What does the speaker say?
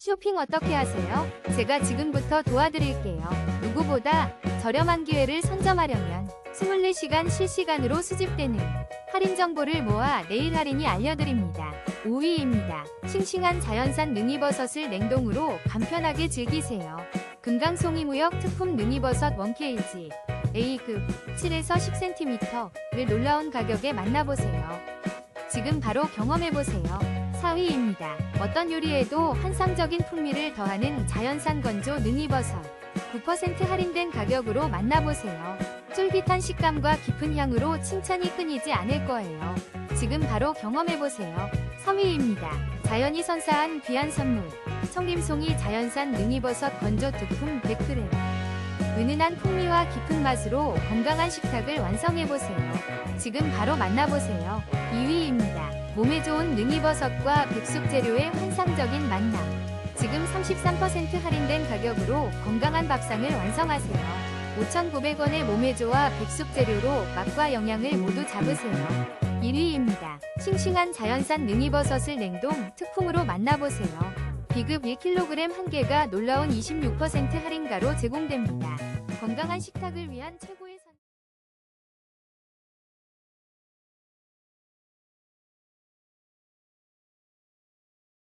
쇼핑 어떻게 하세요? 제가 지금부터 도와드릴게요. 누구보다 저렴한 기회를 선점하려면 24시간 실시간으로 수집되는 할인 정보를 모아 내일 할인이 알려드립니다. 5위입니다. 싱싱한 자연산 능이버섯을 냉동으로 간편하게 즐기세요. 금강송이무역 특품 능이버섯 1kg A급 7에서 10cm를 놀라운 가격에 만나보세요. 지금 바로 경험해보세요. 4위입니다. 어떤 요리에도 환상적인 풍미를 더하는 자연산 건조 능이버섯 9% 할인된 가격으로 만나보세요. 쫄깃한 식감과 깊은 향으로 칭찬이 끊이지 않을 거예요. 지금 바로 경험해보세요. 3위입니다. 자연이 선사한 귀한 선물. 청림송이 자연산 능이버섯 건조 특품 100g. 은은한 풍미와 깊은 맛으로 건강한 식탁을 완성해보세요. 지금 바로 만나보세요. 2위입니다. 몸에 좋은 능이버섯과 백숙 재료의 환상적인 만남. 지금 33% 할인된 가격으로 건강한 밥상을 완성하세요. 5,900원의 몸에 좋아 백숙 재료로 맛과 영양을 모두 잡으세요. 1위입니다. 싱싱한 자연산 능이버섯을 냉동 특품으로 만나보세요. 비급 1kg 한 개가 놀라운 26% 할인가로 제공됩니다. 건강한 식탁을 위한 최고의